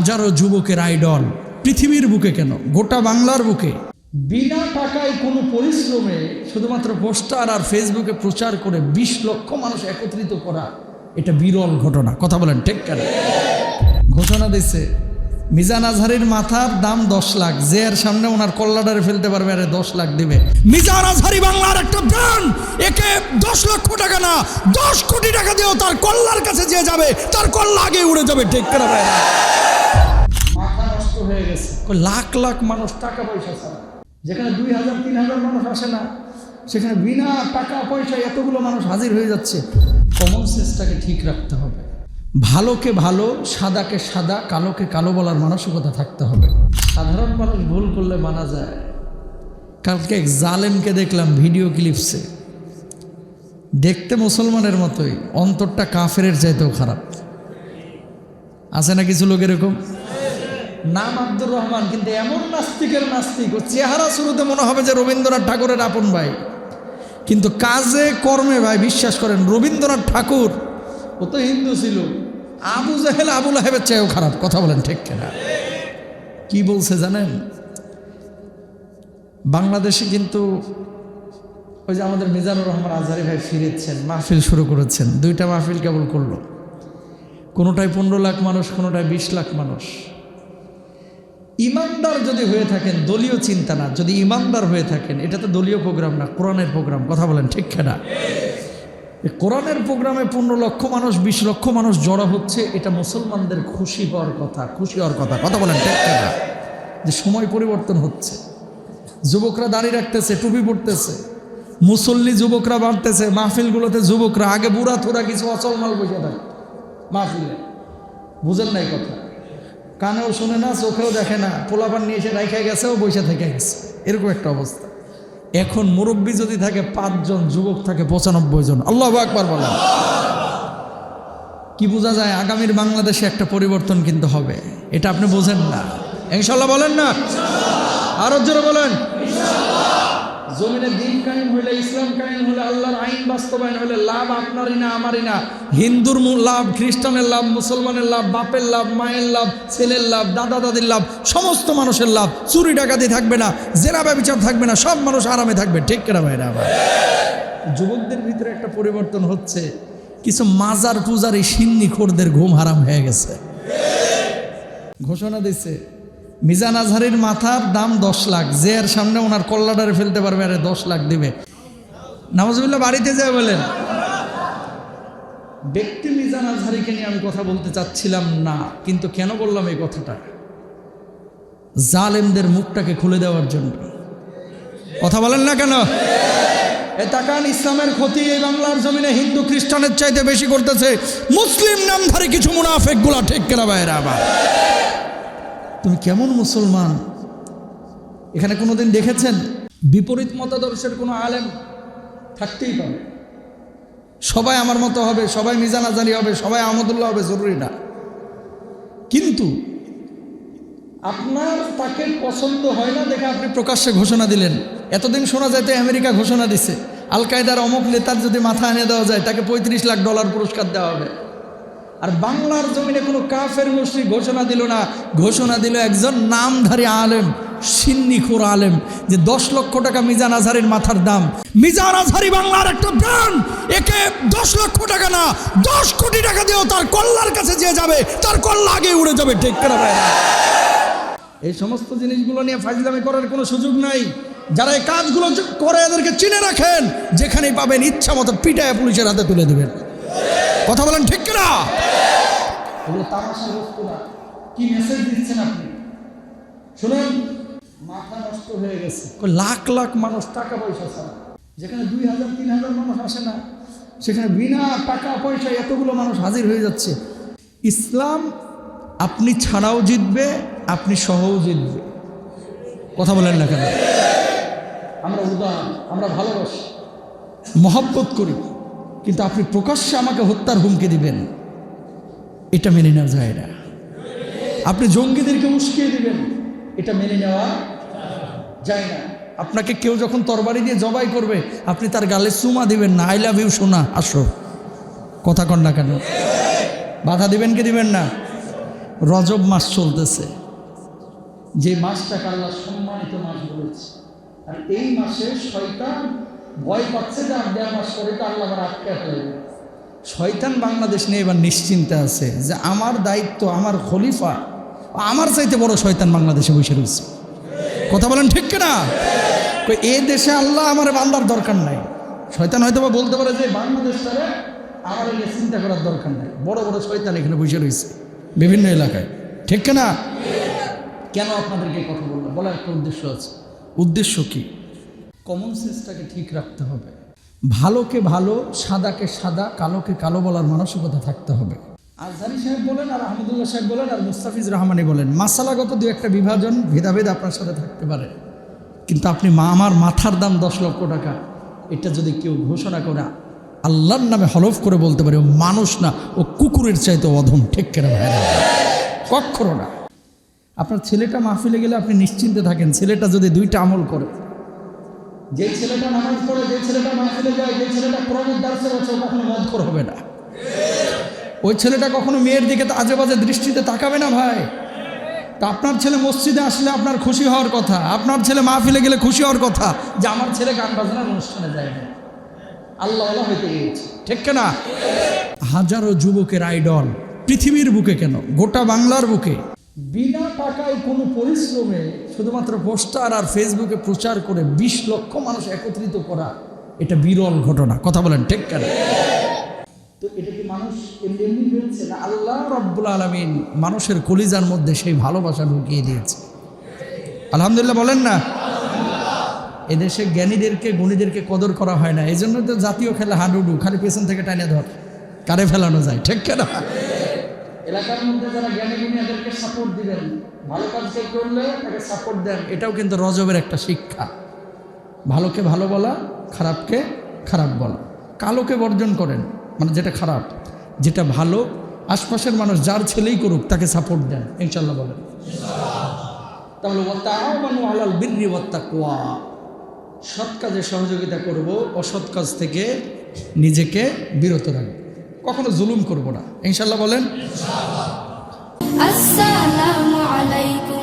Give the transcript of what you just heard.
হাজারো যুবকের আইডল পৃথিবীর বুকে কেন? গোটা বাংলার বুকে। বিনা টাকায় কোনো পরিশ্রমে শুধুমাত্র পোস্টার আর ফেসবুকে প্রচার করে বিশ লক্ষ মানুষ একত্রিত করা, এটা বিরল ঘটনা। কথা বলেন, ঠিক কেন? ঘোষণা দিচ্ছে মিজান আজহারের মাথার দাম দশ লাখ, যে এর সামনে ওনার কল্লাডারে ফেলতে পারবে, আরে দশ লাখ দিবে। মিজান আজহারি বাংলার একটা ব্র্যান্ড, একে দশ লক্ষ টাকা না, দশ কোটি টাকা দিয়েও তার কল্লার কাছে যে যাবে, তার কল্লা আগে উড়ে যাবে, ঠিক নষ্ট হয়ে গেছে। লাখ লাখ মানুষ টাকা পয়সা ছাড়া। যেখানে দুই হাজার, তিন হাজার মানুষ আসে না, সেখানে বিনা টাকা পয়সা এতগুলো মানুষ হাজির হয়ে যাচ্ছে। কমন সেন্সটাকে ঠিক রাখতে হবে। ভালোকে ভালো, সাদাকে সাদা, কালোকে কালো বলার মানসিকতা থাকতে হবে। সাধারণ মানুষ ভুল করলে মানা যায়। কালকে এক জালেমকে দেখলাম ভিডিও ক্লিপসে। দেখতে মুসলমানের মতোই, অন্তরটা কাফের চাইতেও খারাপ। আছে না কিছু লোক এরকম? নাম আব্দুর রহমান, কিন্তু এমন নাস্তিকের নাস্তিক ও চেহারা শুরুতে মনে হবে যে রবীন্দ্রনাথ ঠাকুরের আপন ভাই। কিন্তু কাজে কর্মে ভাই বিশ্বাস করেন, রবীন্দ্রনাথ ঠাকুর ও তো হিন্দু ছিল। আবু জাহেল আবুল আহেবের চেয়েও খারাপ, কথা বলেন ঠিক কিনা? কি বলছে জানেন? বাংলাদেশে কিন্তু ওই যে আমাদের মিজানুর রহমান আজহারি ভাই ফিরেছেন, মাহফিল শুরু করেছেন, দুইটা মাহফিল কেবল করল। কোনোটায় পনেরো লাখ মানুষ, কোনোটায় বিশ লাখ মানুষ। ইমানদার যদি হয়ে থাকেন, দলীয় চিন্তা না। যদি ইমানদার হয়ে থাকেন, এটা তো দলীয় প্রোগ্রাম না, কোরআনের প্রোগ্রাম কথা বলেন ঠিক না কোরআনের প্রোগ্রামে পনেরো লক্ষ মানুষ, বিশ লক্ষ মানুষ জড়ো হচ্ছে, এটা মুসলমানদের খুশি হওয়ার কথা, খুশি হওয়ার কথা কথা বলেন ঠিক না যে সময় পরিবর্তন হচ্ছে। যুবকরা দাঁড়িয়ে রাখতেছে, টুপি পড়তেছে মুসল্লি যুবকরা বাড়তেছে মাহফিলগুলোতে যুবকরা, আগে বুড়া থোড়া কিছু অচল মাল বসে থাকে মাহফিলে। বুঝেন নাই কথা? কানেও শোনে না, চোখেও দেখে না। পোলাপান নিয়ে এসে রাইখা গেছে ও বসে থেকে গেছে। এরকম একটা অবস্থা। এখন মুরব্বী যদি থাকে, পাঁচজন যুবক থাকে, পঁচানব্বই জন। আল্লাহ আকবার বলেন। কি বোঝা যায়, আগামীর বাংলাদেশে একটা পরিবর্তন কিন্তু হবে। এটা আপনি বোঝেন না। ইনশাল্লাহ বলেন না? আরও জোরে বলেন। জমিনে দিন কায়েম হইলে, ইসলাম কায়েম হলে আল্লাহর আইন বাস্তবায়ন হলে লাভ আপনারই না, আমারই না। হিন্দুর লাভ, খ্রিস্টানের লাভ, মুসলমানের লাভ, বাপের লাভ, মায়ের লাভ, ছেলের লাভ, দাদা দাদির লাভ, সমস্ত মানুষের লাভ। চুরি ডাকাতি থাকবে না জেরা ব্যবচার থাকবে না, সব মানুষ আরামে থাকবে। ঠিক কেনা ভাইরা? আবার যুবকদের ভিতরে একটা পরিবর্তন হচ্ছে, কিছু মাজার পূজারি সিন্নি খোরদের ঘুম হারাম হয়ে গেছে। ঘোষণা দিচ্ছে মিজান আজহারির মাথার দাম দশ লাখ। যে এর সামনে ওনার কল্লাডারে ফেলতে পারবে, আরে দশ লাখ দিবে। নওয়াজুবিল্লাহ বাড়িতে যায় বলেন। ব্যক্তি মিজান আজহারিকে নিয়ে আমি কথা বলতে চাচ্ছিলাম না, কিন্তু কেন বললাম এই কথাটা? জালেমদের মুখটাকে খুলে দেওয়ার জন্য। কথা বলেন না কেন? এ তাকান, ইসলামের ক্ষতি এই বাংলার জমিনে হিন্দু খ্রিস্টানের চাইতে বেশি করতেছে। মুসলিম নামধারী কিছু মুনাফেকগুলা ঠিক কেনা বাইরে আবার তুমি কেমন মুসলমান? এখানে কোনোদিন দেখেছেন? বিপরীত মতাদর্শের কোনো আলেম থাকতেই পারে। সবাই আমার মতো হবে, সবাই মিজান আজারি হবে, সবাই আহমদুল্লাহ হবে, জরুরি না। কিন্তু আপনার তাকে পছন্দ হয় না দেখে আপনি প্রকাশ্যে ঘোষণা দিলেন। এতদিন শোনা যায় তো আমেরিকা ঘোষণা দিছে আল কায়দার অমুক নেতার যদি মাথা এনে দেওয়া যায়, তাকে পঁয়ত্রিশ লাখ ডলার পুরস্কার দেওয়া হবে। আর বাংলার জমিনে কোনো কাফের মুসলিম ঘোষণা দিল না। ঘোষণা দিল একজন নামধারী আলেম, সিন্নিখোর আলেম, যে দশ লক্ষ টাকা মিজান আজহারের মাথার দাম। মিজান আজহারি বাংলার একটা ব্র্যান্ড। একে দশ লক্ষ টাকা না, দশ কোটি টাকা দিয়েও তার কল্লার কাছে যে যাবে, তার কল্লা আগে উড়ে যাবে, ঠিক করে। এই সমস্ত জিনিসগুলো নিয়ে ফাজলামি করার কোনো সুযোগ নাই। যারা এই কাজগুলো করে, এদেরকে চিনে রাখেন, যেখানেই পাবেন ইচ্ছা মতো পিটায় পুলিশের হাতে তুলে দেবেন। কথা বলেন ঠিক কিনা? এগুলো তামাশার বস্তু না। কি মেসেজ দিচ্ছেন আপনি? শুনুন মাথা নষ্ট হয়ে গেছে। লাখ লাখ মানুষ টাকা পয়সা ছাড়া। যেখানে দুই হাজার তিন হাজার মানুষ আসে না সেখানে বিনা টাকা পয়সা এতগুলো মানুষ হাজির হয়ে যাচ্ছে। ইসলাম আপনি ছাড়াও জিতবে আপনি সহও জিতবে। কথা বলেন না কেন? আমরা উদাহরণ আমরা ভালোবাসি। মহব্বত করি। কিন্তু আপনি প্রকাশ্যে আমাকে হত্যার হুমকি দিবেন, এটা মেনে নেওয়া যায় না। আপনি জঙ্গিদেরকে উস্কিয়ে দিবেন, এটা মেনে নেওয়া যায় না। আপনাকে কেউ যখন তরবারি দিয়ে জবাই করবে, আপনি তার গালে চুমা দিবেন না, আই লাভ ইউ শোনা আসো। কথা কন না কেন? বাধা দিবেন কি দিবেন না? রজব মাস চলতেছে। যে মাসটাকে আল্লাহ সম্মানিত মাস বলেছে। আর এই মাসে শয়তান ভয় পাচ্ছে যে মাস পরে তো আল্লাহ আটকে ফেলবে শয়তান বাংলাদেশ নিয়ে এবার নিশ্চিন্তে আছে যে আমার দায়িত্ব আমার খলিফা আমার চাইতে বড় শয়তান বাংলাদেশে বসে রয়েছে। কথা বলেন ঠিক না এ দেশে আল্লাহ আমার বান্দার দরকার নাই। শয়তান হয়তো বা বলতে পারে যে বাংলাদেশটারে আমার এনে চিন্তা করার দরকার নাই। বড় বড় শয়তান এখানে বসে রয়েছে বিভিন্ন এলাকায়। ঠিক না কেন আপনাদেরকে কথা বললাম? বলার একটা উদ্দেশ্য আছে। উদ্দেশ্য কি? কমন সেন্সটাকে ঠিক রাখতে হবে। ভালোকে ভালো, সাদাকে সাদা, কালোকে কালো বলার মানসিকতা থাকতে হবে। আজহারি সাহেব বলেন, আর আহমদুল্লাহ সাহেব বলেন, আর মুস্তাফিজ রহমানি বলেন, মাসালাগত দু একটা বিভাজন ভেদাভেদ আপনার সাথে থাকতে পারে। কিন্তু আপনি মা, আমার মাথার দাম দশ লক্ষ টাকা। এটা যদি কেউ ঘোষণা করে, আল্লাহর নামে হলফ করে বলতে পারে, ও মানুষ না, ও কুকুরের চাইতে অধম, ঠিক কেনা ভাই কক্ষরও না। আপনার ছেলেটা মাহফিলে গেলে আপনি নিশ্চিন্তে থাকেন, ছেলেটা যদি দুইটা আমল করে যে ছেলেটা নামাজ পড়ে, যে ছেলেটা মাহফিলে যায়, যে ছেলেটা কোরআনের দার্সে আছে কখনো মদখর হবে না। ওই ছেলেটা কখনো মেয়ের দিকে আজে বাজে দৃষ্টিতে তাকাবে না ভাই? তা আপনার ছেলে মসজিদে আসলে আপনার খুশি হওয়ার কথা, আপনার ছেলে মাহফিলে গেলে খুশি হওয়ার কথা, যে আমার ছেলে গান বাজনার অনুষ্ঠানে যায় না। আল্লাহ আল্লাহ হইতে গিয়েছে। ঠিক না হাজারো যুবকের আইডল, পৃথিবীর বুকে কেন? গোটা বাংলার বুকে। বিনা টাকায় কোনো পরিশ্রমে শুধুমাত্র পোস্টার আর ফেসবুকে প্রচার করে বিশ লক্ষ মানুষ একত্রিত করা, এটা বিরল ঘটনা। কথা বলেন, ঠিক কেন? তো এটা কি মানুষ আল্লাহ রব্বুল আলমিন মানুষের কলিজার মধ্যে সেই ভালোবাসা ঢুকিয়ে দিয়েছে। আলহামদুলিল্লাহ বলেন না? এদেশে জ্ঞানীদেরকে, গুণীদেরকে কদর করা হয় না। এই জন্য তো জাতীয় খেলা হাডুডু, খালি পেছন থেকে টানে ধর, কারে ফেলানো যায়, ঠিক কেনা? এলাকার মধ্যে যারা জ্ঞানী গুণী, এদেরকে সাপোর্ট দিবেন। ভালো কাজ কেউ করলে তাকে সাপোর্ট দেন। এটাও কিন্তু রজবের একটা শিক্ষা। ভালোকে ভালো বলা, খারাপকে খারাপ বলা। কালোকে বর্জন করেন মানে যেটা খারাপ, যেটা ভালো, আশপাশের মানুষ যার ছেলেই করুক, তাকে সাপোর্ট দেন। ইনশাল্লাহ বলেন। তাহলে ওয়াতাআওয়ানু আলাল বিররি ওয়াত্তাকওয়া সৎ কাজে সহযোগিতা করব, অসৎ কাজ থেকে নিজেকে বিরত রাখব। কখনো জুলুম করব না। ইনশাল্লাহ বলেন। আসসালামু আলাইকুম।